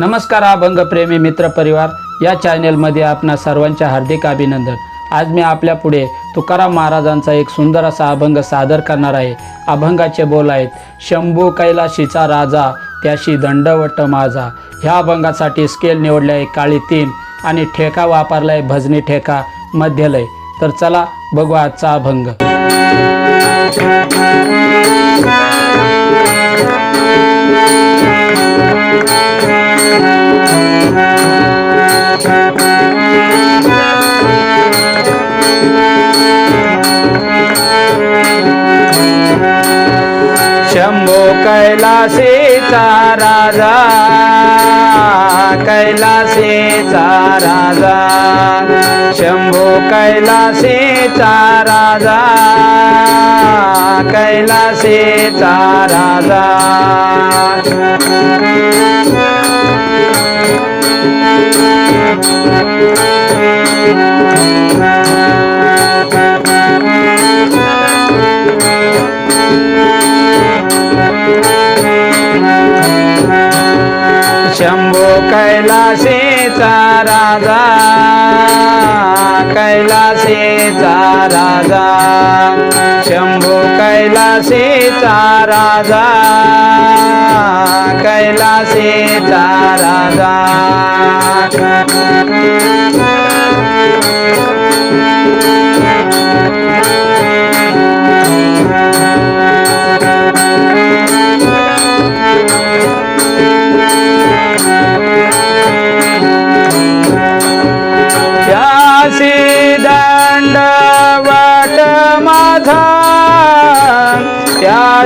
नमस्कार अभंगप्रेमी मित्रपरिवार या चॅनेलमध्ये आपणा सर्वांचे हार्दिक अभिनंदन. आज मी आपल्या पुढे तुकाराम महाराजांचा एक सुंदर असा अभंग सादर करणार आहे. अभंगाचे बोल आहेत शंभू कैलाशीचा राजा त्याशी दंडवट माझा. ह्या अभंगासाठी स्केल निवडले आहे काळी तीन आणि ठेका वापरला आहे भजनी ठेका मध्यलय. तर चला बघू आजचा अभंग. राजा? कैलासेचा राजा. शंभो कैलासेचा राजा. कैलासेचा राजा. शंभो कैलासेचा राजा कैलासेचा राजा. शंभो कैलासेचा राजा कैलासेचा राजा.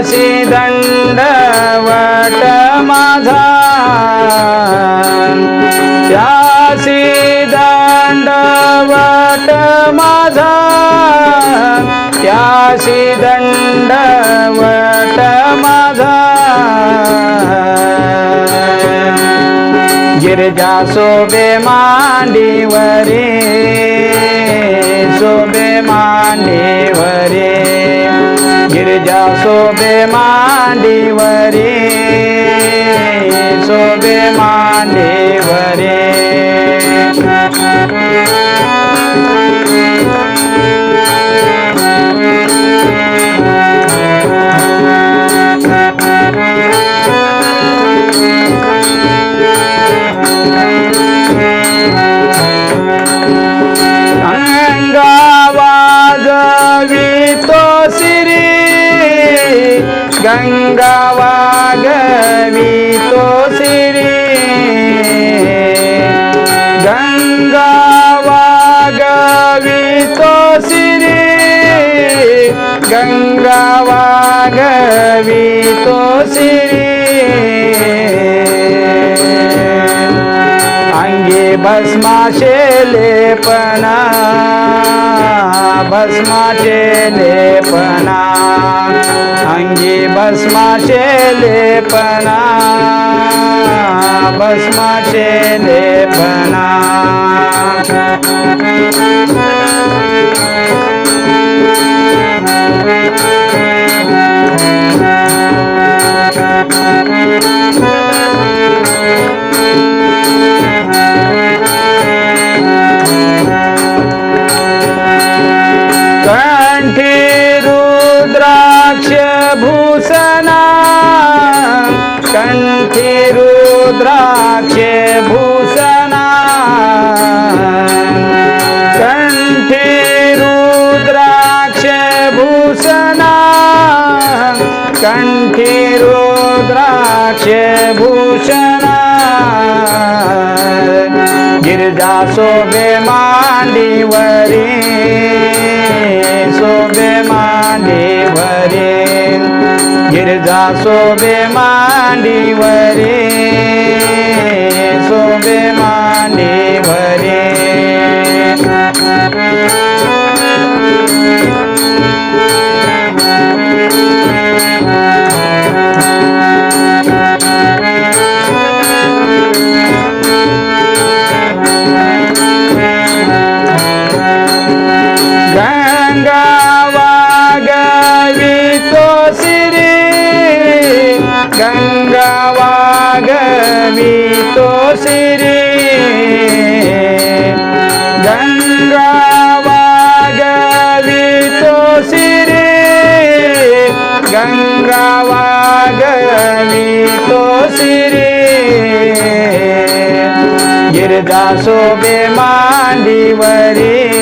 त्यासी दंडवट माझा. त्यासी दंडवट माझा. त्यासी दंडवट माझा. गिरजा सोबे मांडीवरे सोबे मांडीवरे. गिरजा सोबे मांडीवरी सोबे मांडीवरी. भस्माचे लेपना भस्माचे लेपना अंगी भस्माचे लेपना भस्माचे लेपना। कंठी रुद्राक्ष भूषणा गिरजा सोबे मांडीवरी सोबे मांडीवरी गिरजा सोबे मांडीवरी सोबे मांडी गंगा वागवी तो सिरी. गिरजा सोबे मांडीवरी.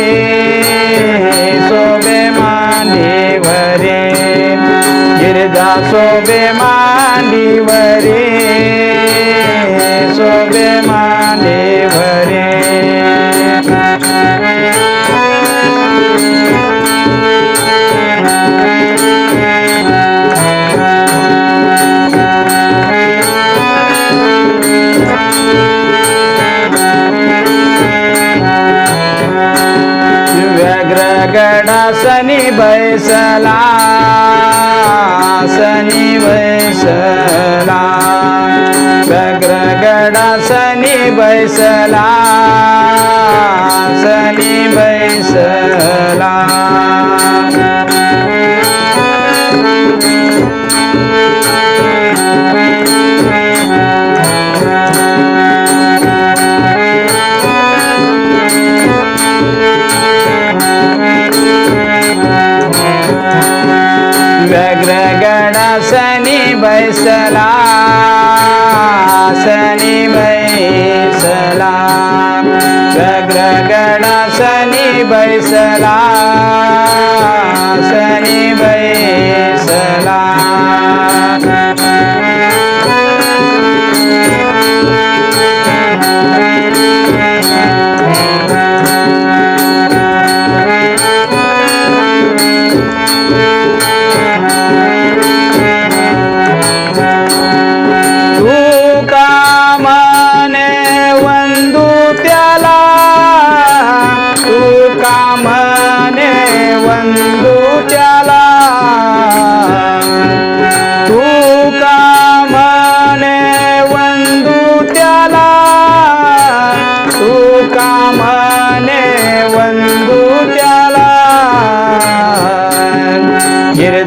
सोबे मांडीवरी. गिरजा सोबे मांडीवरी. सनी बैसला सनी बैसला. व्यग्र गडासनी बैसला सनी बैसला. सला सनी बैसला गण गडासनी बैसला सनी बैसला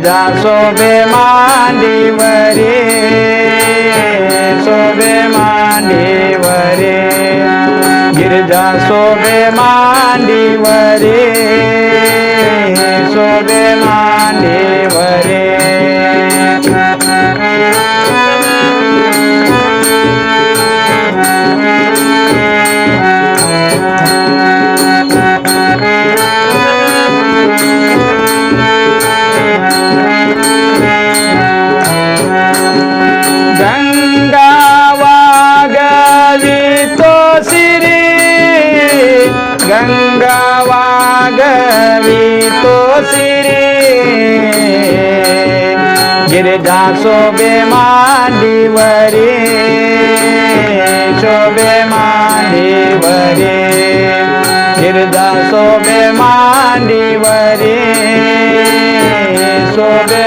गिरजा शोभे मांडीवरे शोभे मांडीवरे गिरजा शोभे मांडीवरे शोभे मांडीवरे शोभे मांडीवरी शोभे मांडीवरी. हिरदा शोभे मांडीवरी शोभे